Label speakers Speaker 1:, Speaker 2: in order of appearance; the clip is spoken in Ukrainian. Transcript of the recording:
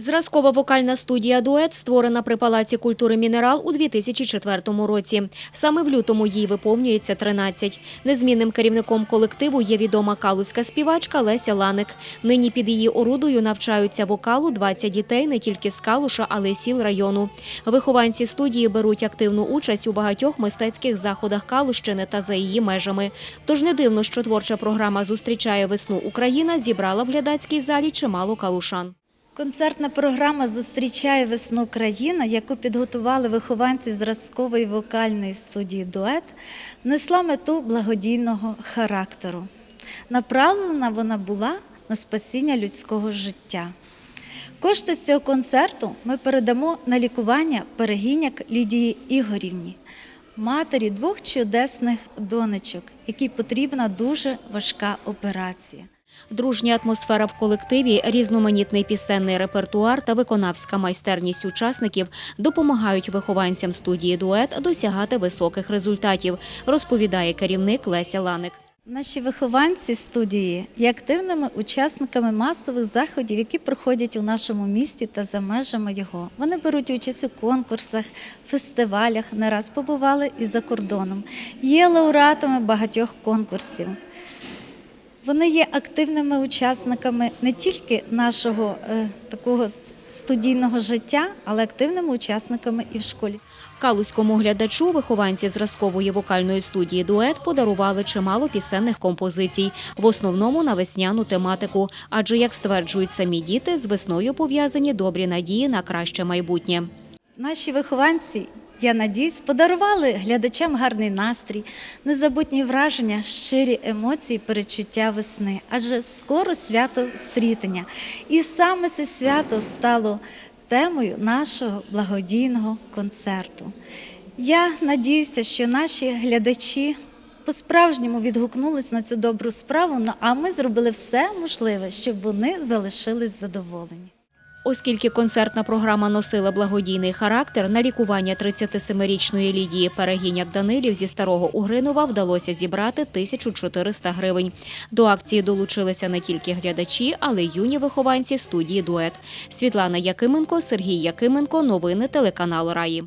Speaker 1: Зразкова вокальна студія «Дует» створена при Палаці культури «Мінерал» у 2004 році. Саме в лютому їй виповнюється 13. Незмінним керівником колективу є відома калузька співачка Леся Ланик. Нині під її орудою навчаються вокалу 20 дітей не тільки з Калуша, але й сіл району. Вихованці студії беруть активну участь у багатьох мистецьких заходах Калущини та за її межами. Тож не дивно, що творча програма «Зустрічає весну Україна» зібрала в глядацькій залі чимало калушан.
Speaker 2: Концертна програма Зустрічає весну країна, яку підготували вихованці зразкової вокальної студії Дует, несла мету благодійного характеру. Направлена вона була на спасіння людського життя. Кошти з цього концерту ми передамо на лікування перегіняк Лідії Ігорівні, матері двох чудесних донечок, якій потрібна дуже важка операція.
Speaker 1: Дружня атмосфера в колективі, різноманітний пісенний репертуар та виконавська майстерність учасників допомагають вихованцям студії дует досягати високих результатів, розповідає керівник Леся Ланик.
Speaker 2: Наші вихованці студії є активними учасниками масових заходів, які проходять у нашому місті та за межами його. Вони беруть участь у конкурсах, фестивалях, не раз побували і за кордоном. Є лауреатами багатьох конкурсів. Вони є активними учасниками не тільки нашого е, такого студійного життя, але активними учасниками і в школі.
Speaker 1: Калузькому глядачу вихованці зразкової вокальної студії дует подарували чимало пісенних композицій, в основному на весняну тематику. Адже, як стверджують самі діти, з весною пов'язані добрі надії на краще майбутнє.
Speaker 2: Наші вихованці, я надіюсь, подарували глядачам гарний настрій, незабутні враження, щирі емоції, перечуття весни. Адже скоро свято стрітення. І саме це свято стало темою нашого благодійного концерту. Я надіюся, що наші глядачі по-справжньому відгукнулись на цю добру справу, ну, а ми зробили все можливе, щоб вони залишились задоволені.
Speaker 1: Оскільки концертна програма носила благодійний характер, на лікування 37-річної Лідії Перегіняк Данилів зі Старого Угринова вдалося зібрати 1400 гривень. До акції долучилися не тільки глядачі, але й юні вихованці студії «Дует». Світлана Якименко, Сергій Якименко. Новини телеканал Раї.